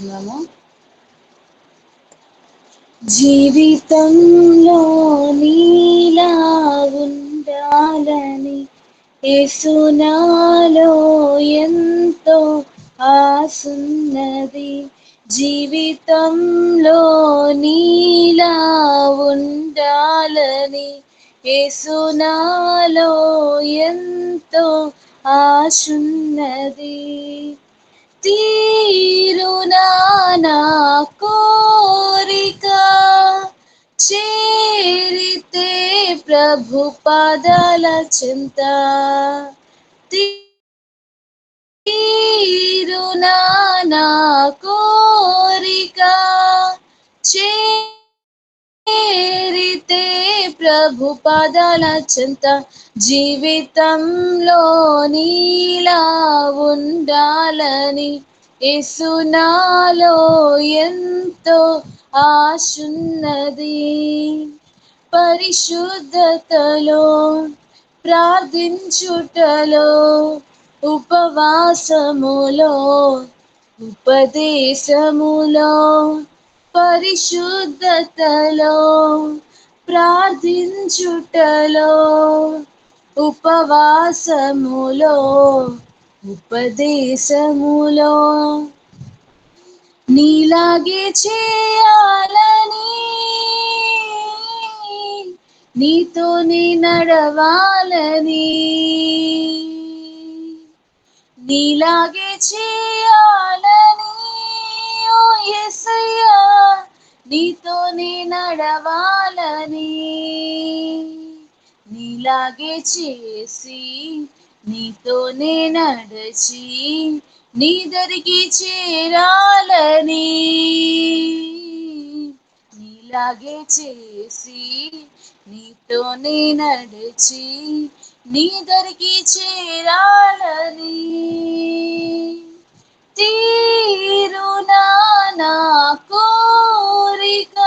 చేసుకుందాము జీవితంలో నీలా ఉండాలని యేసునాలో ఎంతో ఆసున్నది జీవితంలో నీలా ఉండాలని యేసునాలో ఎంతో ఆశున్నది. తీరునా నా కోరిక చేరితే ప్రభు పదల చింత తీరునా నా కోరిక చేరితే ప్రభు పదల చింత జీవితంలో నీలా ఉండాలని ఇసునాలో ఎంతో ఆశున్నది. పరిశుద్ధతలో ప్రార్థించుటలో ఉపవాసములో ఉపదేశములో పరిశుద్ధతలో ప్రార్థించుటలో ఉపవాసములో ఉపదేశములో నీలాగే చేయాలని నీతోనే నడవాలని నీలాగే చేయాలని ఓ ఎసయ్యా నీతోనే నడవాలని నీలాగే చేసి నీతోనే నడచి నీ దరికి చేరాలని. నీలాగే చేసి నీతోనే నడిచి నీ దరికి చేరాలని తీరునా నా కోరిక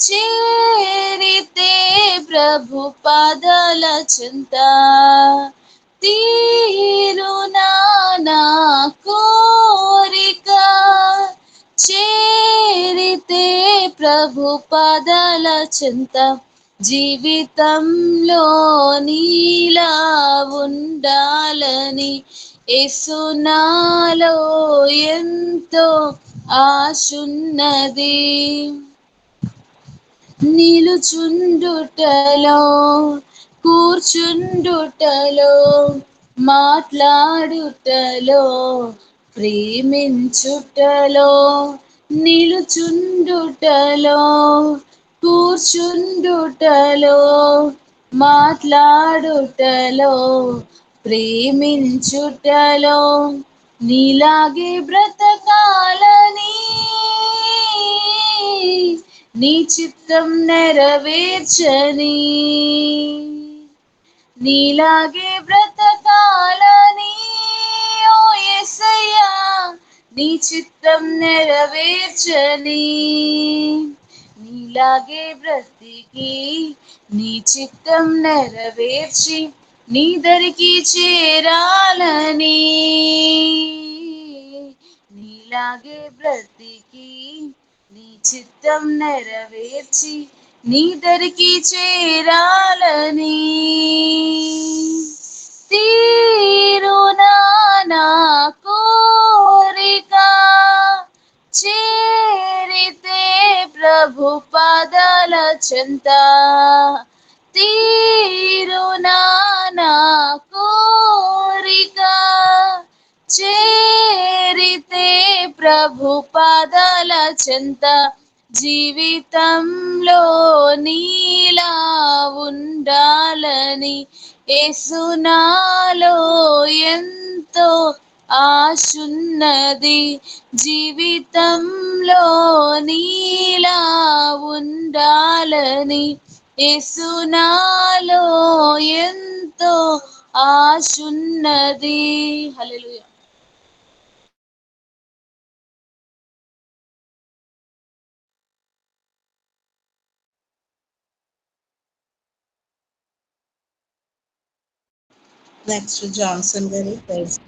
చేరితే ప్రభు పదల చింత తీరునా నా కోరిక. చేరితే ప్రభు పదల చింత జీవితంలో నీలా ఉండాలని ఎసునాలో ఎంతో ఆశున్నది. నిలుచుండుటలో కూర్చుండుటలో మాట్లాడుటలో ప్రేమించుటలో నిలుచుండుటలో కూర్చుండుటలో మాట్లాడుటలో ప్రేమించుటలో నీలాగే బ్రతకాలని నీ చిత్తం నెరవేర్చని నీలాగే బ్రతకాలని ఓ ఎసయ్యా నీ చిత్తం నెరవేర్చని. నీలాగే బ్రతికి నీ చిత్తం నెరవేర్చి నీ దరికి చేరాలని. నీలాగే బ్రతికి నీ చిత్తం నెరవేర్చి నీ దరికి చేరాలని. తీరునా నా కోరిక చేరితే ప్రభు పదల చెంత. తీరునా నా కోరిక చేరితే ప్రభు పదల చెంత జీవితంలో నీలా ఉండాలని ఏసునాలో ఎంతో ఆశున్నది. జీవితంలో నీలా ఉండాలని ఏసునాలో ఎంతో ఆశున్నది. Hello Lester Johnson very pleased.